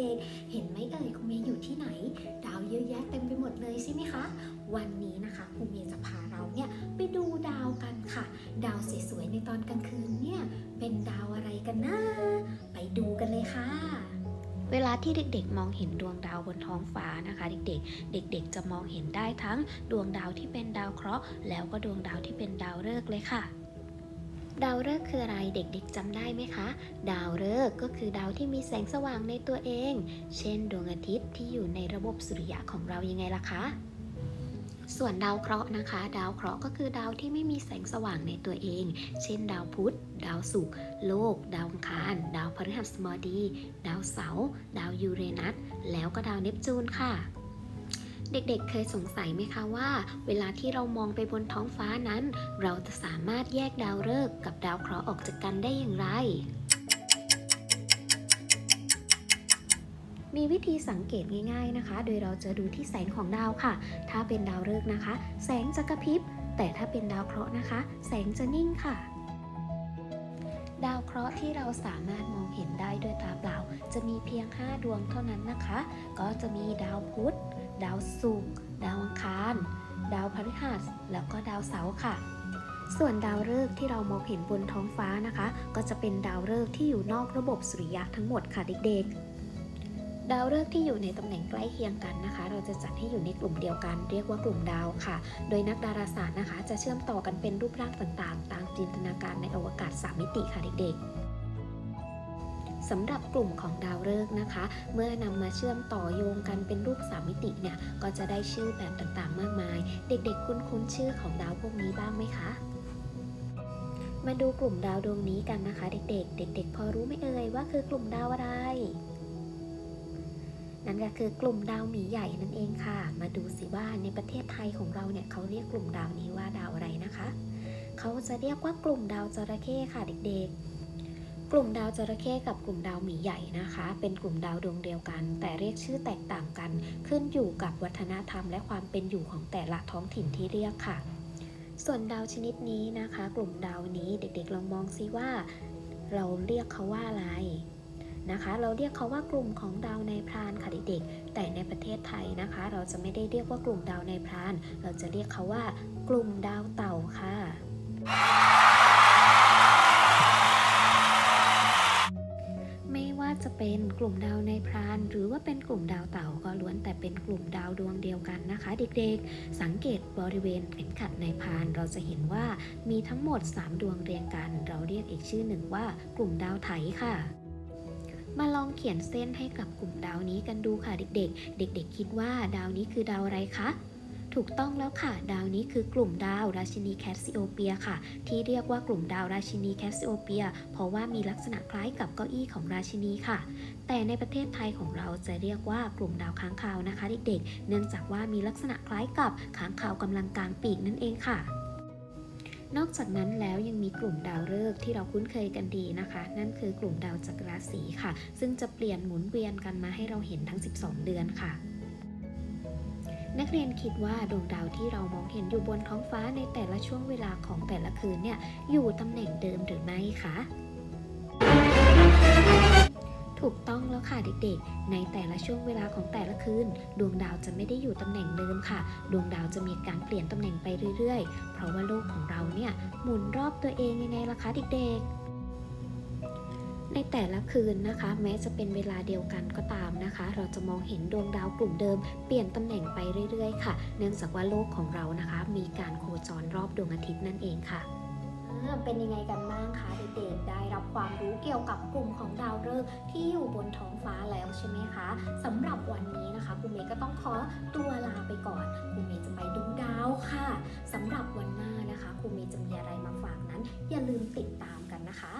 ด็กๆ เห็นไหมเอ่ยครูเมย์อยู่ที่ไหน ดาวเยอะแยะเต็มไปหมดเลยใช่ไหมคะ วันนี้นะคะครูเมย์จะพาเราเนี่ยไปดูดาวกันค่ะ ดาวสวยๆในตอนกลางคืนเนี่ยเป็นดาวอะไรกันนะ ไปดูกันเลยค่ะเวลาที่เด็กๆ มองเห็นดวงดาวบนท้องฟ้านะคะ เด็กๆ เด็ก ๆ จะมองเห็นได้ทั้งดวงดาวที่เป็นดาวเคราะห์แล้วก็ดวงดาวที่เป็นดาวฤกษ์เลยค่ะ ดาวฤกษ์คืออะไรเด็กๆจำได้ไหมคะ ดาวฤกษ์ก็คือดาวที่มีแสงสว่างในตัวเอง เช่น ดวงอาทิตย์ที่อยู่ในระบบสุริยะของเรายังไงล่ะคะ ส่วนดาวเคราะห์นะคะ ดาวเคราะห์ก็คือดาวที่ไม่มีแสงสว่างในตัวเอง เช่น ดาวพุธ ดาวศุกร์ โลก ดาวอังคาร ดาวพฤหัสบดี ดาวเสาร์ ดาวยูเรนัส แล้วก็ดาวเนปจูนค่ะ เด็กๆ เคยสงสัยไหมคะว่า เวลาที่เรามองไปบนท้องฟ้านั้น เราจะสามารถแยกดาวฤกษ์กับดาวเคราะห์ออกจากกันได้อย่างไร มีวิธีสังเกตง่าย ๆนะคะ โดยเราจะดูที่แสงของดาวค่ะ ถ้าเป็นดาวฤกษ์นะคะ แสงจะกระพริบ แต่ถ้าเป็นดาวเคราะห์นะคะ แสงจะนิ่งค่ะดาวเคราะห์ที่เราสามารถมองเห็นได้ด้วยตาเปล่า จะมีเพียง 5 ดวงเท่านั้นนะคะ ก็จะมีดาวพุธ ดาวศุกร์ดาวอังคาร ดาวพฤหัส แล้วก็ดาวเสาร์ค่ะ ส่วนดาวฤกษ์ที่เรามองเห็นบนท้องฟ้านะคะ ก็จะเป็นดาวฤกษ์ที่อยู่นอกระบบสุริยะทั้งหมดค่ะเด็กๆ ดาวฤกษ์ที่อยู่ในตำแหน่งใกล้เคียงกันนะคะ เราจะจัดให้อยู่ในกลุ่มเดียวกัน เรียกว่ากลุ่มดาวค่ะ โดยนักดาราศาสตร์นะคะ จะเชื่อมต่อกันเป็นรูปร่างต่างๆ ตามจินตนาการในอวกาศ3มิติค่ะเด็กๆ สำหรับกลุ่มของดาวฤกษ์นะคะ เมื่อนำมาเชื่อมต่อโยงกันเป็นรูปสามมิติเนี่ยก็จะได้ชื่อแบบต่างๆ มากมาย เด็กๆ คุ้นๆชื่อของดาวพวกนี้บ้างไหมคะมาดูกลุ่มดาวดวงนี้กันนะคะ เด็กๆ เด็ก ๆ พอรู้ไหมเอ่ยว่าคือกลุ่มดาวอะไร นั่นก็คือกลุ่มดาวหมีใหญ่นั่นเองค่ะ มาดูสิว่าในประเทศไทยของเราเนี่ยเขาเรียกกลุ่มดาวนี้ว่าดาวอะไรนะคะ เขาจะเรียกว่ากลุ่มดาวจระเข้ค่ะเด็กๆ กลุ่มดาวจระเข้กับกลุ่มดาวหมีใหญ่นะคะ เป็นกลุ่มดาวดวงเดียวกัน แต่เรียกชื่อแตกต่างกัน ขึ้นอยู่กับวัฒนธรรมและความเป็นอยู่ของแต่ละท้องถิ่นที่เรียกค่ะ ส่วนดาวชนิดนี้นะคะ กลุ่มดาวนี้เด็กๆลองมองซิว่า เราเรียกเขาว่าอะไรนะคะ เราเรียกเขาว่ากลุ่มของดาวในพรานค่ะเด็กๆ แต่ในประเทศไทยนะคะ เราจะไม่ได้เรียกว่ากลุ่มดาวในพราน เราจะเรียกเขาว่ากลุ่มดาวเต่าค่ะ ลุ่มดาวในพราน หรือว่าเป็นกลุ่มดาวเต่าก็ล้วนแต่เป็นกลุ่มดาวดวงเดียวกันนะคะ เด็กๆ สังเกตบริเวณเข็มขัดในพราน เราจะเห็นว่ามีทั้งหมด 3 ดวงเรียงกัน เราเรียกอีกชื่อหนึ่งว่ากลุ่มดาวไถค่ะมาลองเขียนเส้นให้กับกลุ่มดาวนี้กันดูค่ะเด็กๆ เด็ก ๆ คิดว่าดาวนี้คือดาวอะไรคะ ถูกต้องแล้วค่ะ ดาวนี้คือกลุ่มดาวราชินีแคสซิโอเปียค่ะ ที่เรียกว่ากลุ่มดาวราชินีแคสซิโอเปีย เพราะว่ามีลักษณะคล้ายกับเก้าอี้ของราชินีค่ะ แต่ในประเทศไทยของเราจะเรียกว่ากลุ่มดาวค้างคาวนะคะเด็กๆ เนื่องจากว่ามีลักษณะคล้ายกับค้างคาวกำลังกลางปีกนั่นเองค่ะนอกจากนั้นแล้วยังมีกลุ่มดาวฤกษ์ที่เราคุ้นเคยกันดีนะคะ นั่นคือกลุ่มดาวจักรราศีค่ะ ซึ่งจะเปลี่ยนหมุนเวียนกันมาให้เราเห็นทั้ง 12 เดือนค่ะ นักเรียนคิดว่าดวงดาวที่เรามองเห็นอยู่บนท้องฟ้าในแต่ละช่วงเวลาของแต่ละคืนเนี่ยอยู่ตำแหน่งเดิมหรือไม่คะถูกต้องแล้วค่ะเด็กๆ ในแต่ละช่วงเวลาของแต่ละคืน ดวงดาวจะไม่ได้อยู่ตำแหน่งเดิมค่ะ ดวงดาวจะมีการเปลี่ยนตำแหน่งไปเรื่อยๆ เพราะว่าโลกของเราเนี่ยหมุนรอบตัวเองยังไงล่ะคะเด็กๆ ในแต่ละคืนนะคะ แม้จะเป็นเวลาเดียวกันก็ตามนะคะ เราจะมองเห็นดวงดาวกลุ่มเดิม เปลี่ยนตำแหน่งไปเรื่อยๆ ค่ะ เนื่องจากว่าโลกของเรานะคะ มีการโคจรรอบดวงอาทิตย์นั่นเองค่ะเป็นยังไงกันบ้างคะเด็กๆได้รับความรู้เกี่ยวกับกลุ่มของดาวฤกษ์ที่อยู่บนท้องฟ้าแล้วใช่ไหมคะสำหรับวันนี้นะคะคุณเมย์ก็ต้องขอตัวลาไปก่อนคุณเมย์จะไปดูดาวค่ะสำหรับวันหน้านะคะคุณเมย์จะมีอะไรมาฝากนั้น อย่าลืมติดตามกันนะคะ